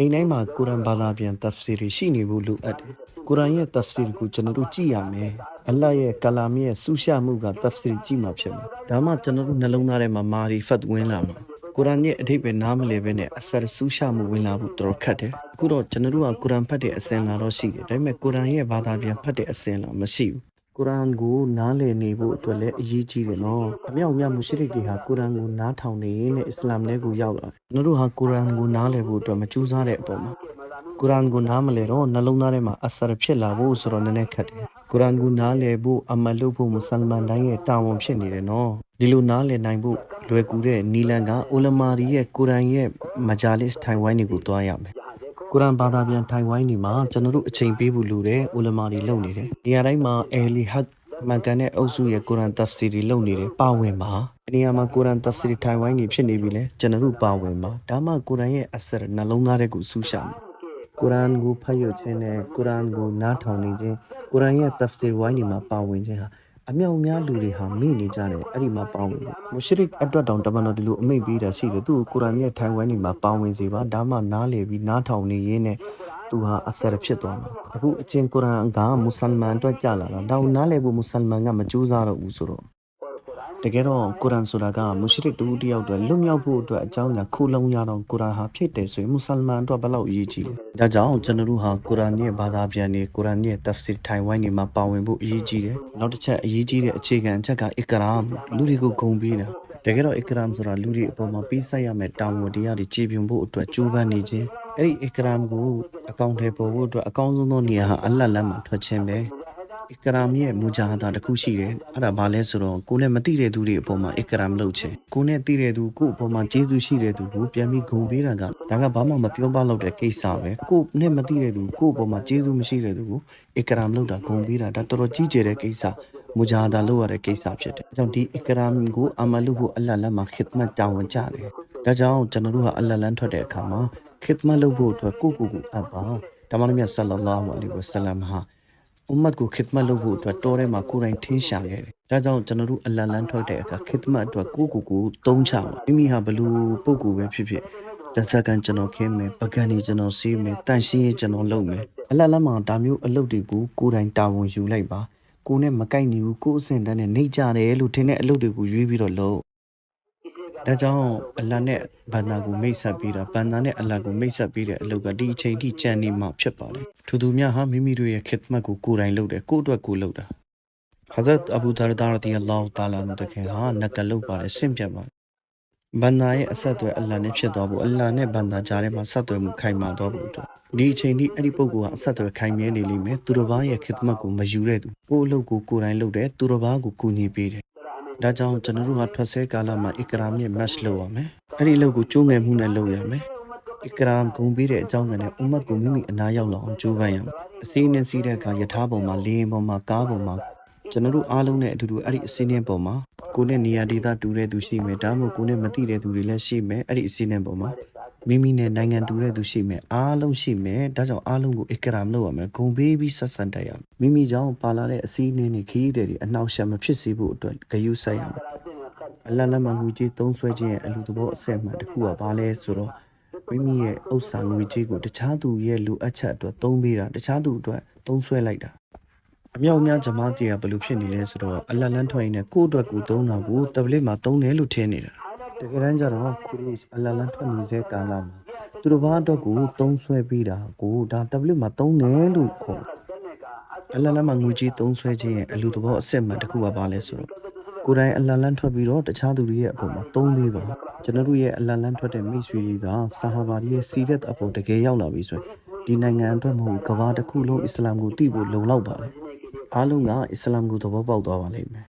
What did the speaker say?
အိမ်တိုင်းမှာကုရ်အာန်ဘာသာပြန်တပ်ဖ်စီတွေရှိနေဖို့လိုအပ်တယ်ကုရ်အာန်ရဲ့တပ်ဖ်စီကိုကျွန်တော်တို့ကြည့်ရမယ်အလ္လာဟ်ရဲ့ကလာမ်ရဲ့ဆူရှာမှုကတပ်ဖ်စီကြည့်မှဖြစ်မှာဒါမှကျွန်တော်တို့နှလုံးသားထဲမှာမာရီဖတ်ဝင်လာမှာကုရ်အာန်ရဲ့အဓိပ္ပာယ်နားမလည်ဘဲနဲ့အဆရဆူရှာမှုဝင်လာဖို့တော်တော်ခက်တယ်အခုတော့ကျွန်တော်တို့ကကုရ်အာန်ဖတ်တဲ့အစင်လာတော့ရှိတယ်ဒါပေမဲ့ကုရ်အာန်ရဲ့ဘာသာပြန်ဖတ်တဲ့အစင်လာမရှိဘူး ကုရ်အာန်ကိုနားလည်နေဖို့အတွက်လည်းအရေးကြီးတယ်နော်။အမြောက်အများမူရှိရိတ်တွေဟာကုရ်အာန်ကိုနားထောင်နေရင်လည်းအစ္စလာမ်နဲ့ကိုရောက်လာတယ်။ကျွန်တော်တို့ဟာကုရ်အာန်ကိုနားလည်ဖို့အတွက်မကြိုးစားတဲ့အပေါ်မှာကုရ်အာန်ကိုနားမလည်တော့နှလုံးသားထဲမှာအဆရဖြစ်လာဖို့ဆိုတော့နည်းနည်းခက်တယ်။ကုရ်အာန်ကိုနားလည်ဖို့အမတ်လုပ်ဖို့မွတ်စလမန်တိုင်းရဲ့တာဝန်ဖြစ်နေတယ်နော်။ဒီလိုနားလည်နိုင်ဖို့လွယ်ကူတဲ့နီလန်ကအိုလမာရီရဲ့ကုရ်အာန်ရဲ့မဂျာလစ်ထိုင်ဝိုင်းတွေကိုတွားရမယ်။ ကုရ်အာန်ဘာသာပြန်ထိုင်ဝိုင်းနေမှာကျွန်တော်တို့အချိန်ပေးဖို့လိုတယ်ဥလမာတွေလုပ်နေတယ်နေရာတိုင်းမှာအဲလီဟတ်မန်ကန်တဲ့အုပ်စုရဲ့ကုရ်အာန်တပ်ဖ်စီတွေလုပ်နေတယ်ပါဝင်ပါဒီနေရာမှာကုရ်အာန်တပ်ဖ်စီထိုင်ဝိုင်းနေဖြစ်နေပြီလေကျွန်တော်တို့ပါဝင်ပါဒါမှကုရ်အာန်ရဲ့အဆက်နှလုံးသားထဲကိုဆူရှာမယ်ကုရ်အာန်ကိုဖတ်ရခြင်းနဲ့ကုရ်အာန်ကိုနားထောင်နေခြင်းကုရ်အာန်ရဲ့တပ်ဖ်စီဝိုင်းနေမှာပါဝင်ခြင်းဟာ အမြောက်အများလူတွေဟာမိနေကြတယ်အဲ့ဒီမှာပါဝင်တယ်မူရှရစ်အတွက်တောင်တမန်တော်ဒီလိုအမိတ်ပေးတာရှိတယ်သူ့ကိုကုရ်အာန်ရဲ့ထိုင်ဝိုင်းနေမှာပါဝင်စေပါဒါမှနားလေပြီးနားထောင်နေရင်းနဲ့သူဟာအဆရဖြစ်သွားမှာအခုအချင်းကုရ်အာန်ကမွတ်စလမန်အတွက်ကြာလာတာဒါကိုနားလည်ဖို့မွတ်စလမန်ကမကြိုးစားတော့ဘူးဆိုတော့ တကယ်တော့ကုရ်အာန်ဆိုတာကမုရှရစ်တူတယောက်အတွက်လွတ်မြောက်ဖို့အတွက်အကြောင်းညာခိုးလုံရတော့ကုရ်အာန်ဟာဖြစ်တယ်ဆိုရင်မွတ်စလမန်အတွက်ဘယ်လောက်အရေးကြီးလဲဒါကြောင့်ကျွန်တော်တို့ဟာကုရ်အာန်ရဲ့ဘာသာပြန်တွေကုရ်အာန်ရဲ့တဖ်စီထိုင်ဝိုင်းတွေမှာပါဝင်ဖို့အရေးကြီးတယ်နောက်တစ်ချက်အရေးကြီးတဲ့အခြေခံအချက်ကအစ်ကရာမ်လူတွေကိုဂုဏ်ပေးတာတကယ်တော့အစ်ကရာမ်ဆိုတာလူတွေအပေါ်မှာပေးဆက်ရမယ့်တာဝန်တရားတွေကြည်ပြွန်ဖို့အတွက်ကြိုးပမ်းနေခြင်းအဲ့ဒီအစ်ကရာမ်ကိုအကောင့်ထဲပေါ်ဖို့အတွက်အကောင်းဆုံးသောနေရာဟာအလ္လာဟ်လမ်းမှာထွက်ခြင်းပဲ အစ်ကရာမ်ရဲ့မူဂျာဟာဒါတစ်ခုရှိတယ်အဲ့ဒါဘာလဲဆိုတော့ကိုယ်နဲ့မသိတဲ့သူတွေအပေါ်မှာအစ်ကရာမ်လုပ်ခြင်းကိုယ်နဲ့သိတဲ့သူကိုယ့်အပေါ်မှာကျေးဇူးရှိတဲ့သူကိုပြန်ပြီးဂုဏ်ပေးတာကဒါကဘာမှမပြောပလောက်တဲ့ကိစ္စပဲကိုယ်နဲ့မသိတဲ့သူကိုယ့်အပေါ်မှာကျေးဇူးမရှိတဲ့သူကိုအစ်ကရာမ်လုပ်တာဂုဏ်ပေးတာဒါတော်တော်ကြီးကျယ်တဲ့ကိစ္စမူဂျာဟာဒါလုပ်ရတဲ့ကိစ္စဖြစ်တယ်။အဲကြောင့်ဒီအစ်ကရာမ်ကိုအမလုဖို့အလ္လာဟ်လက်မှာခစ်မတ်တာဝန်ကြတယ်။ဒါကြောင့်ကျွန်တော်တို့ဟာအလ္လာဟ်လမ်းထွက်တဲ့အခါမှာခစ်မတ်လုပ်ဖို့အတွက်ကိုယ့်ကိုယ်ကိုအပ်ပါ။ဒါမှမဟုတ်ဆလ္လာလာဟူအလိုင်ဝဆလမ်ဟာ အွမ်မတ်ကိုခစ်မတ်လုပ်ဖို့အတွက်တော်ထဲမှာကိုယ်တိုင်ထင်းရှာခဲ့တယ်။ဒါကြောင့်ကျွန်တော်တို့အလ္လာဟ်လမ်းထွက်တဲ့အခါခစ်မတ်အတွက်ကိုယ့်ကိုယ်ကိုတုံးချပါ။မိမိဟာဘလို့ပုံကိုယ်ပဲဖြစ်ဖြစ်တသက်ကန်ကျွန်တော်ခင်းမယ်ပကံနေကျွန်တော်စီးမယ်တန်ရှင်းရေးကျွန်တော်လုပ်မယ်အလ္လာဟ်လမ်းမှာဒါမျိုးအလုပ်တွေကိုကိုယ်တိုင်တာဝန်ယူလိုက်ပါ။ကိုနဲ့မကိုက်ညီဘူးကိုအဆင့်တန်းနဲ့နှိပ်ကြတယ်လို့ထင်တဲ့အလုပ်တွေကိုရွေးပြီးတော့လုပ် ဒါကြောင့်အလ္လာဟ်နဲ့ဘန္တာကိုမိတ်ဆက်ပြီးတာဘန္တာနဲ့အလ္လာဟ်ကိုမိတ်ဆက်ပြီးတဲ့အလုပ်ကဒီအချိန်ထိကြံနေမှာဖြစ်ပါတယ်ထူးသူများဟာမိမိတို့ရဲ့ခစ်မတ်ကိုကိုယ်တိုင်လုပ်တယ်ကိုယ့်အတွက်ကိုယ်လုပ်တာဟာဇတ်အဘူဒါရဒါရတီအလ္လာဟ်တာလာနုတခင်ဟာနကလုပ်ပါတယ်ဆင့်ပြတ်ပါတယ်ဘန္နာရဲ့အဆက်အသွယ်အလ္လာဟ်နဲ့ဖြစ်သွားဖို့အလ္လာဟ်နဲ့ဘန္နာကြားထဲမှာဆက်သွယ်မှုခိုင်မာသွားဖို့အတွက်ဒီအချိန်ထိအဲ့ဒီပုဂ္ဂိုလ်ဟာအဆက်အသွယ်ခိုင်မြဲနေလိမ့်မယ်သူတစ်ပါးရဲ့ခစ်မတ်ကိုမယူတဲ့သူကိုယ့်အလုပ်ကိုကိုယ်တိုင်လုပ်တယ်သူတစ်ပါးကိုကူညီပေးတယ် ဒါကြောင့်ကျွန်တော်တို့ဟာထွက်ဆဲကာလမှာအစ်ကရာမ်ရဲ့ match လုပ်ရမယ်အဲ့ဒီအလုပ်ကိုကျိုးငယ်မှုနဲ့လုပ်ရမယ်အစ်ကရာမ်ဂုံပေးတဲ့အကြောင်းနဲ့အွမ်မတ်ကိုမိမိအနာရောက်လောက်အောင်ကြိုးပမ်းရမယ်အစင်းနဲ့စီးတဲ့အခါယထာပုံမှာလေရင်ပုံမှာကားပုံမှာကျွန်တော်တို့အားလုံးနဲ့အတူတူအဲ့ဒီအစင်းနဲ့ပုံမှာကိုနဲ့နေရာဒေသတူတဲ့သူရှိမယ်ဒါမှမဟုတ်ကိုနဲ့မသိတဲ့သူတွေလည်းရှိမယ်အဲ့ဒီအစင်းနဲ့ပုံမှာ မိမိနဲ့နိုင်ငံတူတဲ့သူရှိမယ်အားလုံးရှိမယ်ဒါကြောင့်အားလုံးကိုအစ်ကရာမ်လုပ်ရမယ်ဂုံပေးပြီးဆက်ဆံတက်ရမယ်မိမိကြောင့်ပါလာတဲ့အစည်းအနှင်းတွေခရီးသည်တွေအနှောက်အယှက်မဖြစ်စေဖို့အတွက်ဂရုစိုက်ရမယ်အလ္လာဟ်လက်မှာငွေကြေးသုံးဆွဲခြင်းရဲ့အလူသဘောအဆက်မှန်တစ်ခုကဘာလဲဆိုတော့မိမိရဲ့ဥစ္စာငွေကြေးကိုတခြားသူရဲ့လိုအပ်ချက်အတွက်သုံးပေးတာတခြားသူအတွက်သုံးဆွဲလိုက်တာအမြောက်အများဂျမားတီကဘယ်လိုဖြစ်နေလဲဆိုတော့အလတ်လန်းထွက်ရင်လည်းကိုယ့်အတွက်ကိုယ်သုံးတာကိုတပလစ်မှာသုံးတယ်လို့ထင်နေတာ တကယ်တမ်းကျတော့ခူရုစ်အလတ်လန်းထွက်နေစေကာလမှာသူတို့ဘာအတွက်ကိုသုံးဆွဲပြီးတာကိုဒါတပလစ်မှာသုံးတယ်လို့ခေါ်တယ်အလတ်လန်းမှာငွေကြီးသုံးဆွဲခြင်းရဲ့အလူသဘောအစစ်မှန်တစ်ခုကဘာလဲဆိုတော့ကိုယ်တိုင်အလတ်လန်းထွက်ပြီးတော့တခြားသူတွေရဲ့အပေါ်မှာသုံးပေးပါကျွန်တော်တို့ရဲ့အလတ်လန်းထွက်တဲ့မိတ်ဆွေတွေကဆာဟာဘာတွေရဲ့စီရက်အပေါ်တကယ်ရောက်လာပြီဆိုရင်ဒီနိုင်ငံအတွက်မဟုတ်ကမ္ဘာတစ်ခုလုံးအစ္စလာမ်ကိုသိဖို့လုံလောက်ပါတယ်အားလုံးကအစ္စလာမ်ကိုသဘောပေါက်သွားပါလိမ့်မယ်